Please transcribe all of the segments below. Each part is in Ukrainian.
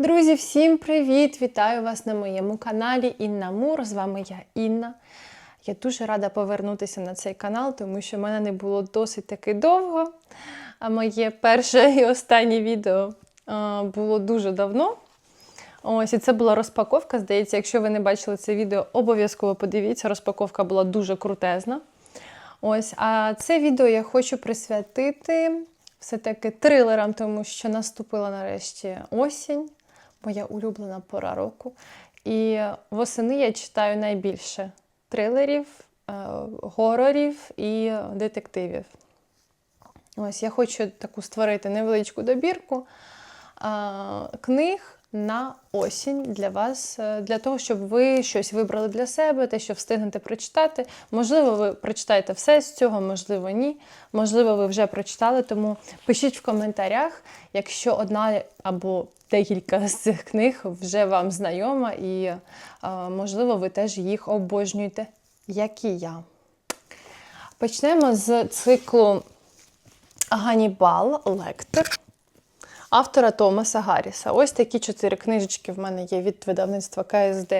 Друзі, всім привіт! Вітаю вас на моєму каналі Інна Мур. З вами я Інна. Я дуже рада повернутися на цей канал, тому що в мене не було досить таки довго. А моє перше і останнє відео було дуже давно. Ось, і це була розпаковка. Здається, якщо ви не бачили це відео, обов'язково подивіться. Розпаковка була дуже крутезна. Ось, а це відео я хочу присвятити все-таки трилерам, тому що наступила нарешті осінь, моя улюблена пора року. І восени я читаю найбільше трилерів, е, горорів і детективів. Ось я хочу таку створити невеличку добірку книг на осінь для вас, е, для того, щоб ви щось вибрали для себе, те, що встигнете прочитати. Можливо, ви прочитаєте все з цього, можливо, ні. Можливо, ви вже прочитали, тому пишіть в коментарях, якщо одна або декілька з цих книг вже вам знайома, і, е, можливо, ви теж їх обожнюєте, як і я. Почнемо з циклу Ганібал Лектор автора Томаса Гарріса. Ось такі чотири книжечки в мене є від видавництва КСД.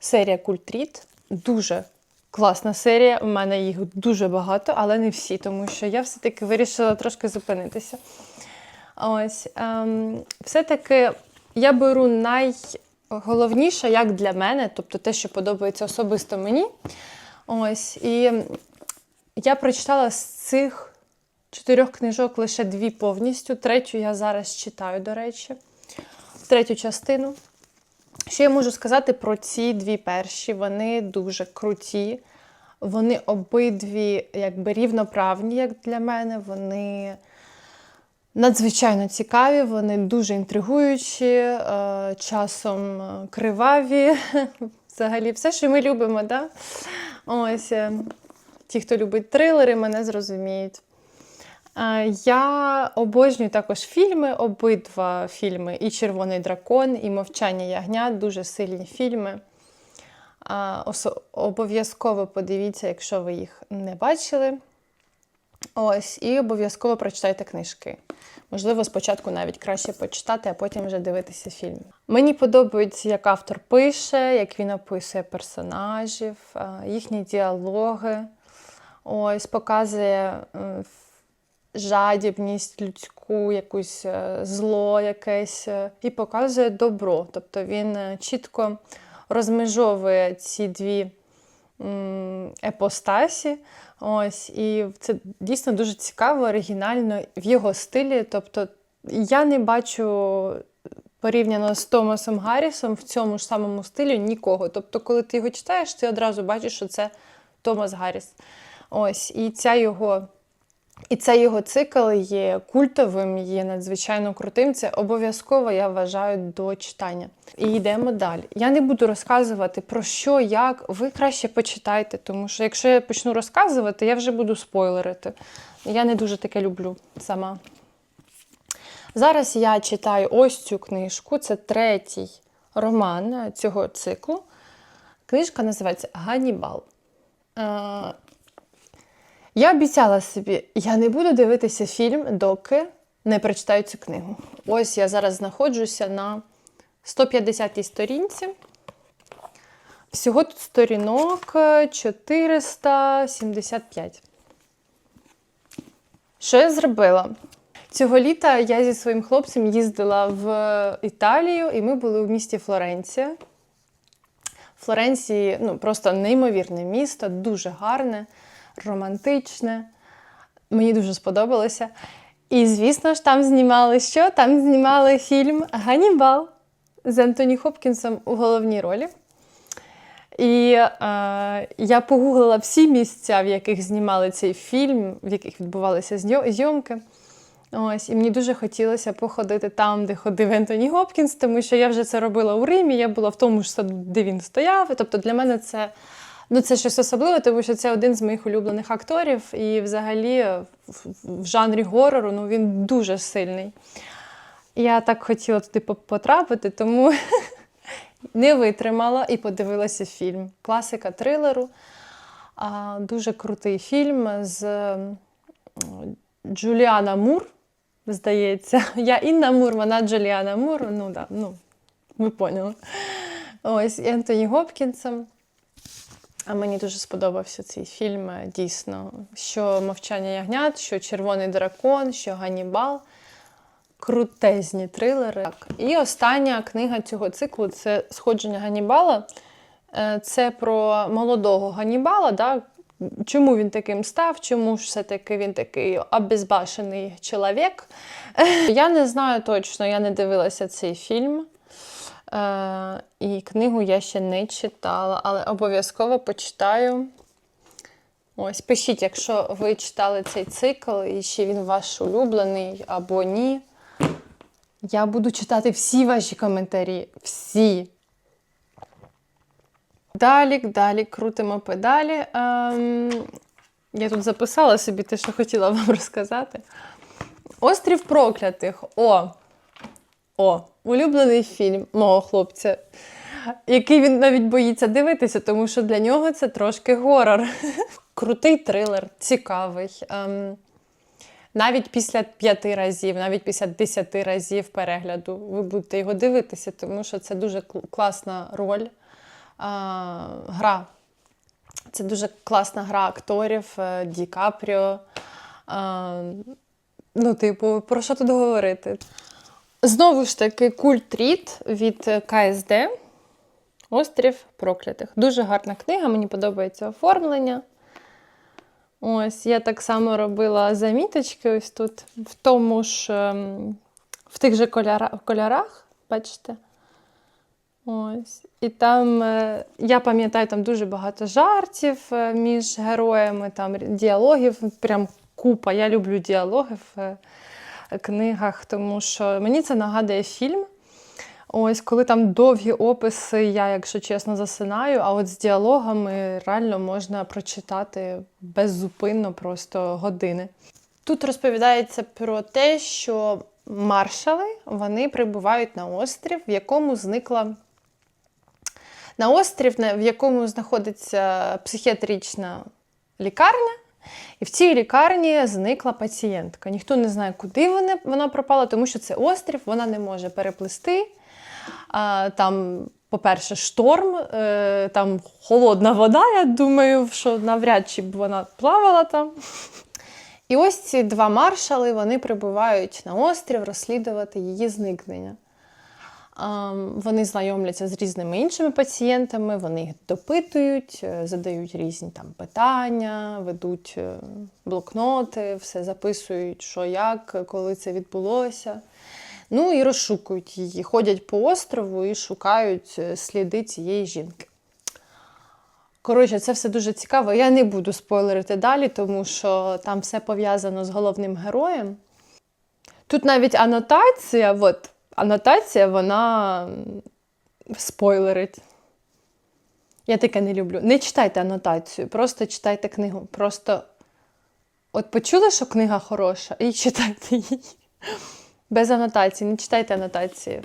Серія Культріт. Дуже класна серія. У мене їх дуже багато, але не всі, тому що я все-таки вирішила трошки зупинитися. Ось, ем, все-таки я беру найголовніше, як для мене, тобто те, що подобається особисто мені. Ось, і я прочитала з цих чотирьох книжок лише дві повністю. Третю я зараз читаю, до речі, третю частину. Що я можу сказати про ці дві перші? Вони дуже круті. Вони обидві якби рівноправні, як для мене. Вони надзвичайно цікаві, вони дуже інтригуючі, е, часом е, криваві. Взагалі, все, що ми любимо, да? Ось е, ті, хто любить трилери, мене зрозуміють. Я обожнюю також фільми, обидва фільми: і Червоний дракон, і Мовчання ягнят дуже сильні фільми. Обов'язково подивіться, якщо ви їх не бачили. Ось, І обов'язково прочитайте книжки. Можливо, спочатку навіть краще почитати, а потім вже дивитися фільм. Мені подобається, як автор пише, як він описує персонажів, їхні діалоги. Ось, показує жадібність людську, якусь е, зло якесь, е, і показує добро. Тобто він е, чітко розмежовує ці дві епостасі. Ось, І це дійсно дуже цікаво, оригінально в його стилі. Тобто я не бачу. Порівняно з Томасом Гаррісом в цьому ж самому стилі нікого. Тобто, коли ти його читаєш, ти одразу бачиш, що це Томас Гарріс. Ось, І ця його і цей його цикл є культовим, є надзвичайно крутим. Це обов'язково я вважаю до читання. І йдемо далі. Я не буду розказувати про що, як. Ви краще почитайте, тому що якщо я почну розказувати, я вже буду спойлерити. Я не дуже таке люблю сама. Зараз я читаю ось цю книжку, це третій роман цього циклу. Книжка називається Ганібал. Е, я обіцяла собі, я не буду дивитися фільм, доки не прочитаю цю книгу. Ось я зараз знаходжуся на 150-й сторінці. Всього тут сторінок 475. Що я зробила? Цього літа я зі своїм хлопцем їздила в Італію, і ми були в місті Флоренція. Флоренції ну, просто неймовірне місто, дуже гарне романтичне. Мені дуже сподобалося. І, звісно ж, там знімали що? Там знімали фільм Ганібал з Ентоні Хопкінсом у головній ролі. І е, я погуглила всі місця, в яких знімали цей фільм, в яких відбувалися зйомки. Ось, І мені дуже хотілося походити там, де ходив Ентоні Гопкінс, тому що я вже це робила у Римі, я була в тому ж саду, де він стояв. Тобто для мене це Ну, це щось особливе, тому що це один з моїх улюблених акторів, і взагалі в жанрі горору ну, він дуже сильний. Я так хотіла туди потрапити, тому не витримала і подивилася фільм. Класика трилеру. Дуже крутий фільм з Джуліана Мур, здається. Я Інна Мур, вона Джуліана Мур. Ну, да, ну, Ви поняли. Ось Ентоні Гопкінсом. А мені дуже сподобався цей фільм. е, Дійсно, що мовчання ягнят, що Червоний дракон, що Ганібал. Крутезні трилери. Так. І остання книга цього циклу це Сходження Ганібала. Е, Це про молодого Ганібала. Да? Чому він таким став? Чому ж все-таки він такий обезбашений чоловік? Я не знаю точно, я не дивилася цей фільм. Е, і книгу я ще не читала, але обов'язково почитаю. Ось, пишіть, якщо ви читали цей цикл і ще він ваш улюблений або ні. Я буду читати всі ваші коментарі. Всі. Далі, далі крутимо педалі. Ем, я тут записала собі те, що хотіла вам розказати. Острів проклятих. О! О, улюблений фільм мого хлопця, який він навіть боїться дивитися, тому що для нього це трошки горор. Крутий трилер, цікавий. Ем, навіть після п'яти разів, навіть після десяти разів перегляду ви будете його дивитися, тому що це дуже класна роль, а, гра. Це дуже класна гра акторів, е, Ді Капріо. А, ну, типу, про що тут говорити? Знову ж таки, культ-рід від е, КСД. Острів проклятих. Дуже гарна книга, мені подобається оформлення. Ось, я так само робила заміточки ось тут, в тому ж, ем, в тих же кольора- кольорах, бачите? Ось. І там, е, я пам'ятаю, там дуже багато жартів е, між героями, там діалогів, прям купа. Я люблю діалоги в е, книгах, тому що мені це нагадує фільм. Ось, коли там довгі описи, я, якщо чесно, засинаю, а от з діалогами реально можна прочитати беззупинно просто години. Тут розповідається про те, що маршали вони прибувають на острів, в якому зникла на острів, в якому знаходиться психіатрична лікарня. І в цій лікарні зникла пацієнтка. Ніхто не знає, куди вона, вона пропала, тому що це острів, вона не може переплисти. А, там, по-перше, шторм, е, там холодна вода. Я думаю, що навряд чи б вона плавала там. І ось ці два маршали вони прибувають на острів розслідувати її зникнення. Вони знайомляться з різними іншими пацієнтами, вони їх допитують, е, задають різні там питання, ведуть е, блокноти, все записують, що як, коли це відбулося. Ну і розшукують її, ходять по острову і шукають е, сліди цієї жінки. Коротше, це все дуже цікаво. Я не буду спойлерити далі, тому що там все пов'язано з головним героєм. Тут навіть анотація, от, анотація, вона спойлерить. Я таке не люблю. Не читайте анотацію, просто читайте книгу. Просто от почули, що книга хороша, і читайте її. Без анотації, не читайте анотації.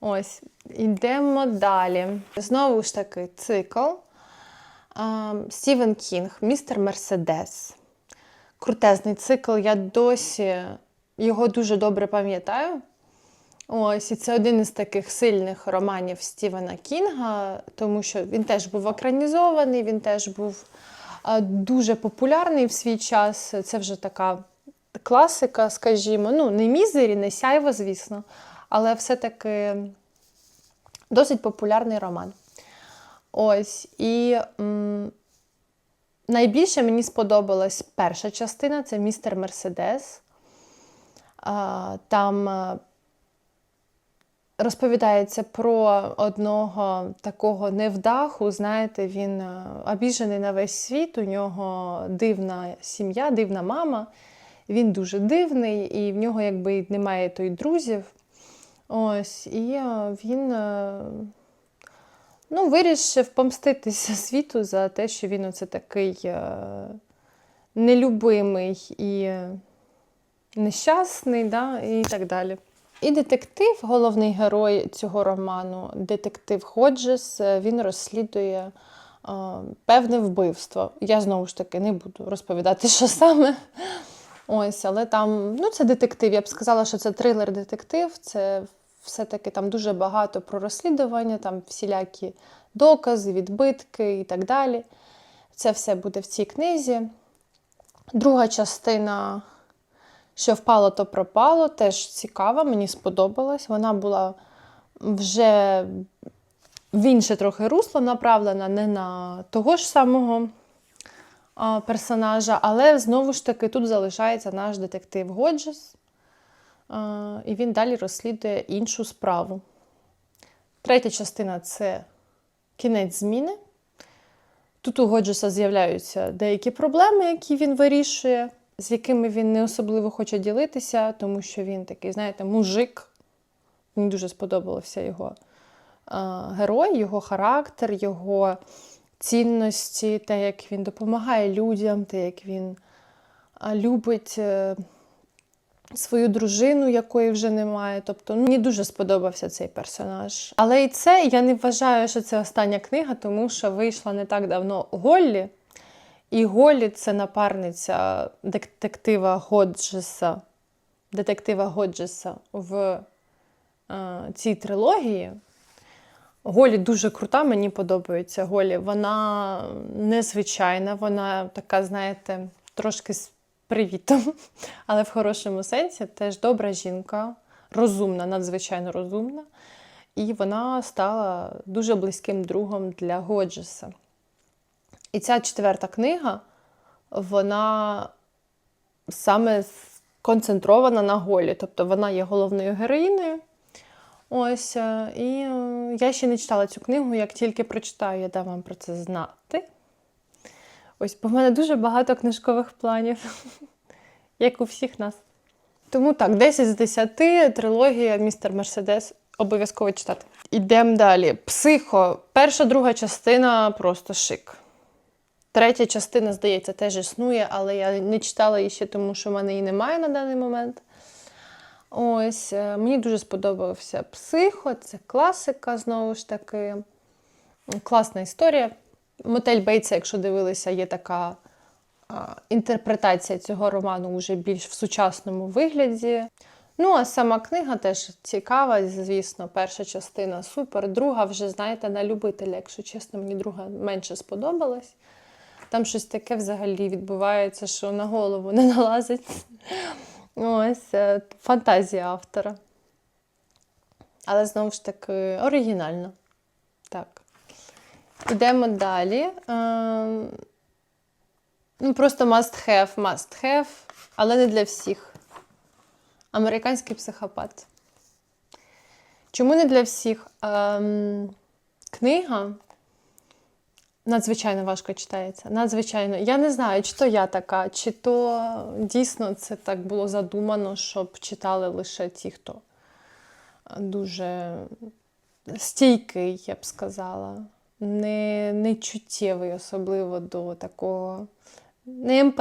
Ось, йдемо далі. Знову ж таки, цикл. Стівен Кінг, містер Мерседес. Крутезний цикл. Я досі його дуже добре пам'ятаю. Ось, і це один із таких сильних романів Стівена Кінга, тому що він теж був екранізований, він теж був дуже популярний в свій час. Це вже така класика, скажімо. Ну, не мізері, не сяйво, звісно, але все-таки досить популярний роман. Ось. І м, найбільше мені сподобалась перша частина це містер Мерседес. Там розповідається про одного такого невдаху. Знаєте, він обіжений на весь світ, у нього дивна сім'я, дивна мама. Він дуже дивний, і в нього якби немає той друзів. Ось, і він ну, вирішив помститися світу за те, що він оце такий нелюбимий і е, нещасний, да, і так далі. І детектив, головний герой цього роману, детектив Ходжес, е, він розслідує е, певне вбивство. Я знову ж таки не буду розповідати, що саме. Ось, але там, ну, це детектив. Я б сказала, що це трилер-детектив. Це все-таки там дуже багато про розслідування, там всілякі докази, відбитки і так далі. Це все буде в цій книзі. Друга частина, що впало, то пропало, теж цікава, мені сподобалась. Вона була вже в інше трохи русло направлена, не на того ж самого персонажа, але знову ж таки тут залишається наш детектив Годжес, і він далі розслідує іншу справу. Третя частина це кінець зміни. Тут у Годжеса з'являються деякі проблеми, які він вирішує, з якими він не особливо хоче ділитися, тому що він такий, знаєте, мужик. Мені дуже сподобався його герой, його характер, його цінності, те, як він допомагає людям, те, як він любить е, свою дружину, якої вже немає. Тобто ну, мені дуже сподобався цей персонаж. Але і це я не вважаю, що це остання книга, тому що вийшла не так давно Голлі. І Голлі це напарниця детектива Годжеса, детектива Годжеса в е, цій трилогії. Голі дуже крута, мені подобається Голі. Вона незвичайна, вона така, знаєте, трошки з привітом, але в хорошому сенсі теж добра жінка, розумна, надзвичайно розумна. І вона стала дуже близьким другом для Годжеса. І ця четверта книга, вона саме концентрована на Голі, тобто вона є головною героїною. Ось, е, і е, я ще не читала цю книгу, як тільки прочитаю, я дам вам про це знати. Ось, бо в мене дуже багато книжкових планів, як у всіх нас. Тому так, 10 з 10 трилогія Містер Мерседес обов'язково читати. Ідемо далі. Психо. Перша, друга частина просто шик. Третя частина, здається, теж існує, але я не читала її ще, тому що в мене її немає на даний момент. Ось, е, мені дуже сподобався психо, це класика, знову ж таки. Класна історія. Мотель Бейтса, якщо дивилися, є така а, інтерпретація цього роману вже більш в сучасному вигляді. Ну, а сама книга теж цікава, звісно, перша частина супер. Друга вже, знаєте, на любителя, якщо чесно, мені друга менше сподобалась. Там щось таке взагалі відбувається, що на голову не налазить. Ось е, фантазія автора. Але знову ж таки оригінально. Так. Йдемо далі. Ем, Ну, просто must have, must have, але не для всіх. Американський психопат. Чому не для всіх? Ем, Книга надзвичайно важко читається. Надзвичайно. Я не знаю, чи то я така, чи то дійсно це так було задумано, щоб читали лише ті, хто дуже стійкий, я б сказала, не, не чуттєвий, особливо до такого, не.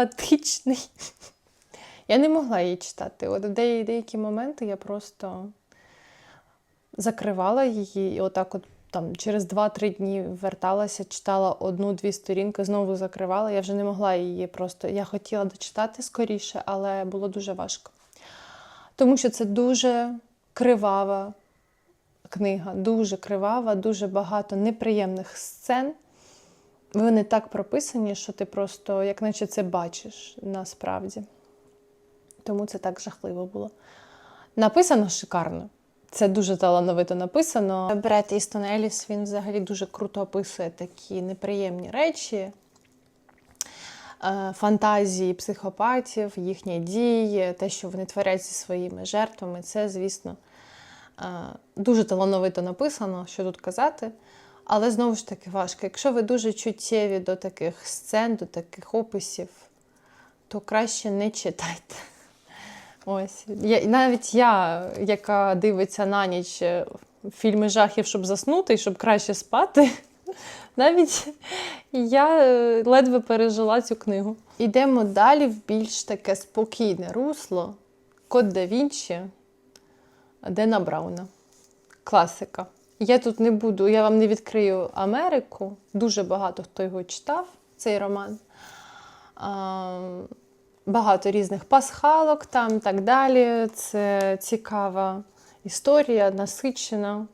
Я не могла її читати. От деякі моменти я просто закривала її і отак от там через 2-3 дні верталася, читала одну-дві сторінки, знову закривала. Я вже не могла її просто. Я хотіла дочитати скоріше, але було дуже важко. Тому що це дуже кривава книга, дуже кривава, дуже багато неприємних сцен. Вони так прописані, що ти просто, як наче це бачиш насправді. Тому це так жахливо було. Написано шикарно. Це дуже талановито написано. Бред Істон Еліс він взагалі дуже круто описує такі неприємні речі, е, фантазії психопатів, їхні дії, те, що вони творять зі своїми жертвами. Це, звісно, е, дуже талановито написано, що тут казати. Але знову ж таки важко. Якщо ви дуже чуттєві до таких сцен, до таких описів, то краще не читайте. Ось. Я, навіть я, яка дивиться на ніч е, фільми жахів, щоб заснути і щоб краще спати, навіть я е, ледве пережила цю книгу. Йдемо далі в більш таке спокійне русло. Код да Вінчі Дена Брауна. Класика. Я тут не буду, я вам не відкрию Америку. Дуже багато хто його читав, цей роман. А, багато різних пасхалок там так далі. Це цікава історія насичена.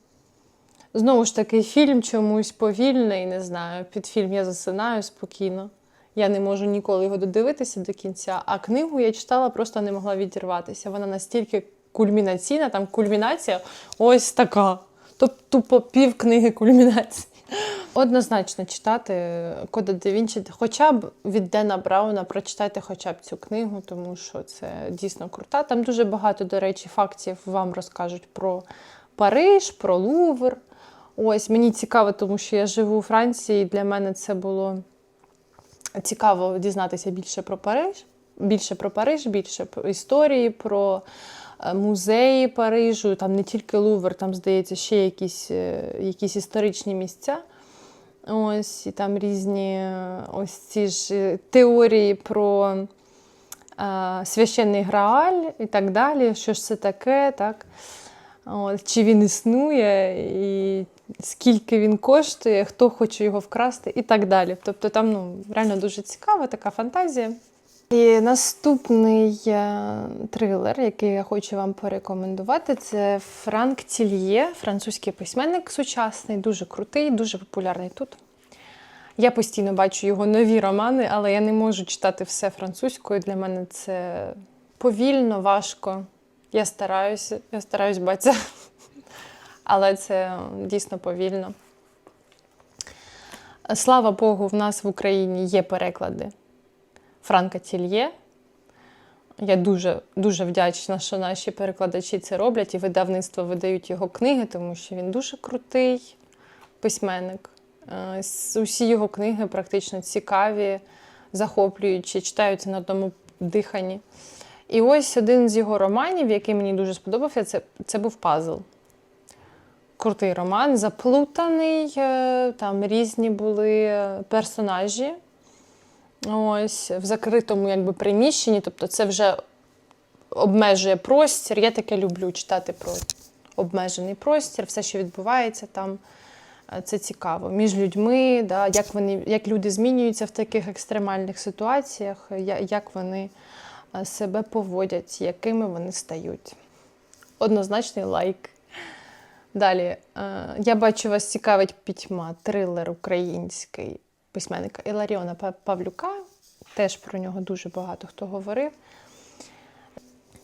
Знову ж таки, фільм чомусь повільний, не знаю. Під фільм я засинаю спокійно. Я не можу ніколи його додивитися до кінця. А книгу я читала, просто не могла відірватися. Вона настільки кульмінаційна, там кульмінація ось така. Тобто тупо пів книги кульмінації. Однозначно читати Кода да хоча б від Дена Брауна прочитайте хоча б цю книгу, тому що це дійсно крута. Там дуже багато, до речі, фактів вам розкажуть про Париж, про Лувр. Ось мені цікаво, тому що я живу у Франції, і для мене це було цікаво дізнатися більше про Париж, більше про Париж, більше про історії, про музеї Парижу. Там не тільки Лувр, там, здається, ще якісь, е, якісь історичні місця. Ось, і там різні е, ось ці ж е, теорії про е, священний Грааль і так далі. Що ж це таке, так? От, чи він існує, і скільки він коштує, хто хоче його вкрасти, і так далі. Тобто там ну, реально дуже цікава така фантазія. І наступний е, трилер, який я хочу вам порекомендувати, це Франк Тільє, французький письменник сучасний, дуже крутий, дуже популярний тут. Я постійно бачу його нові романи, але я не можу читати все французькою. Для мене це повільно, важко. Я стараюся, я стараюсь бачити, але це дійсно повільно. Слава Богу, в нас в Україні є переклади Франка Тільє. Я дуже дуже вдячна, що наші перекладачі це роблять і видавництво видають його книги, тому що він дуже крутий письменник. Е, Усі його книги практично цікаві, захоплюючі, читаються на одному диханні. І ось один з його романів, який мені дуже сподобався, це, це був пазл. Крутий роман, заплутаний, е, там різні були персонажі. Ось, в закритому якби, приміщенні, тобто це вже обмежує простір. Я таке люблю читати про обмежений простір, все, що відбувається там. е, Це цікаво. Між людьми, да, як, вони, як люди змінюються в таких екстремальних ситуаціях, як вони е, себе поводять, якими вони стають. Однозначний лайк. Далі, е, я бачу, вас цікавить пітьма, трилер український письменника Іларіона Павлюка. Теж про нього дуже багато хто говорив.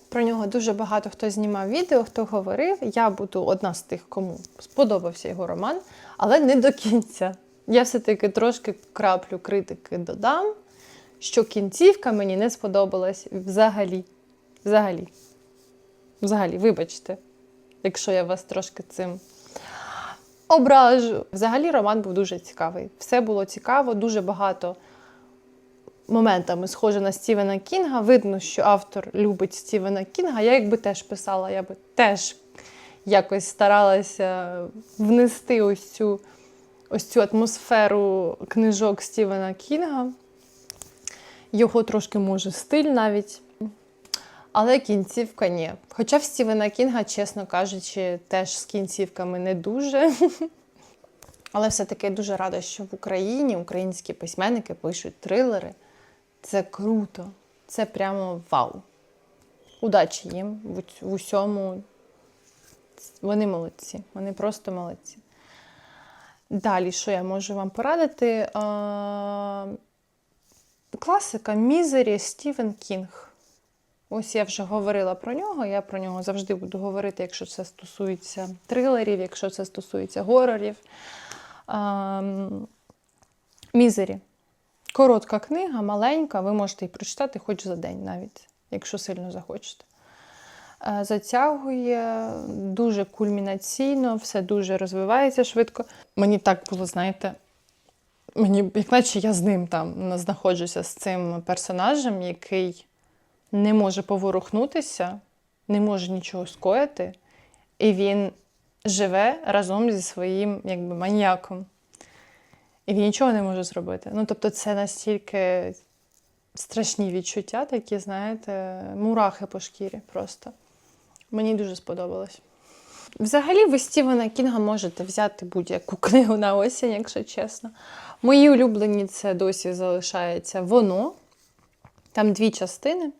Про нього дуже багато хто знімав відео, хто говорив. Я буду одна з тих, кому сподобався його роман, але не до кінця. Я все-таки трошки краплю критики додам, що кінцівка мені не сподобалась взагалі. Взагалі. Взагалі, вибачте, якщо я вас трошки цим ображу. Взагалі, роман був дуже цікавий. Все було цікаво, дуже багато моментами схоже на Стівена Кінга. Видно, що автор любить Стівена Кінга. Я якби теж писала, я би теж якось старалася внести ось цю, ось цю атмосферу книжок Стівена Кінга. Його трошки може стиль навіть. Але кінцівка ні. Хоча в Стівена Кінга, чесно кажучи, теж з кінцівками не дуже. Але все-таки дуже рада, що в Україні українські письменники пишуть трилери. Це круто. Це прямо вау. Удачі їм в, усьому. Вони молодці. Вони просто молодці. Далі, що я можу вам порадити? Класика Мізері Стівен Кінг. Ось я вже говорила про нього. Я про нього завжди буду говорити, якщо це стосується трилерів, якщо це стосується горорів. Ем, Мізері. Коротка книга, маленька, ви можете її прочитати хоч за день навіть, якщо сильно захочете. Е, Затягує дуже кульмінаційно, все дуже розвивається швидко. Мені так було, знаєте, мені, як наче я з ним там знаходжуся з цим персонажем, який не може поворухнутися, не може нічого скоїти, і він живе разом зі своїм якби, маніяком. І він нічого не може зробити. Ну, тобто, це настільки страшні відчуття, такі, знаєте, мурахи по шкірі просто. Мені дуже сподобалось. Взагалі, ви Стівена Кінга можете взяти будь-яку книгу на осінь, якщо чесно. Мої улюблені це досі залишається воно. Там дві частини.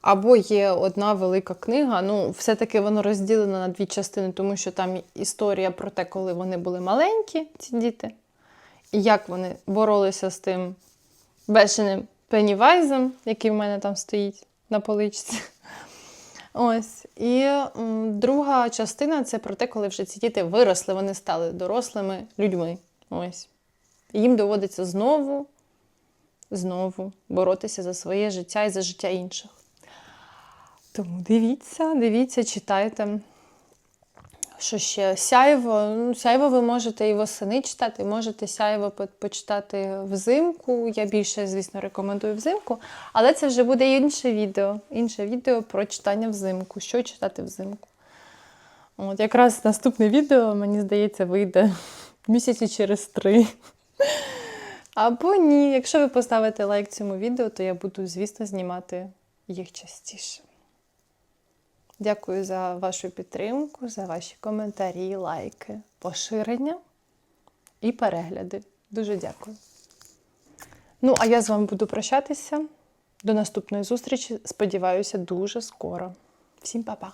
Або є одна велика книга. Ну, все-таки воно розділено на дві частини, тому що там історія про те, коли вони були маленькі, ці діти, і як вони боролися з тим бешеним Пеннівайзом, який в мене там стоїть на поличці. Ось. І друга частина це про те, коли вже ці діти виросли, вони стали дорослими людьми. Ось. І їм доводиться знову, знову боротися за своє життя і за життя інших. Тому дивіться, дивіться, читайте. Що ще? Сяйво. Ну, сяйво ви можете і восени читати, можете сяйво почитати взимку. Я більше, звісно, рекомендую взимку, але це вже буде інше відео. Інше відео про читання взимку. Що читати взимку. От якраз наступне відео, мені здається, вийде місяці через три. Або ні. Якщо ви поставите лайк цьому відео, то я буду, звісно, знімати їх частіше. Дякую за вашу підтримку, за ваші коментарі, лайки, поширення і перегляди. Дуже дякую. Ну, а я з вами буду прощатися. До наступної зустрічі. Сподіваюся, дуже скоро. Всім па-па!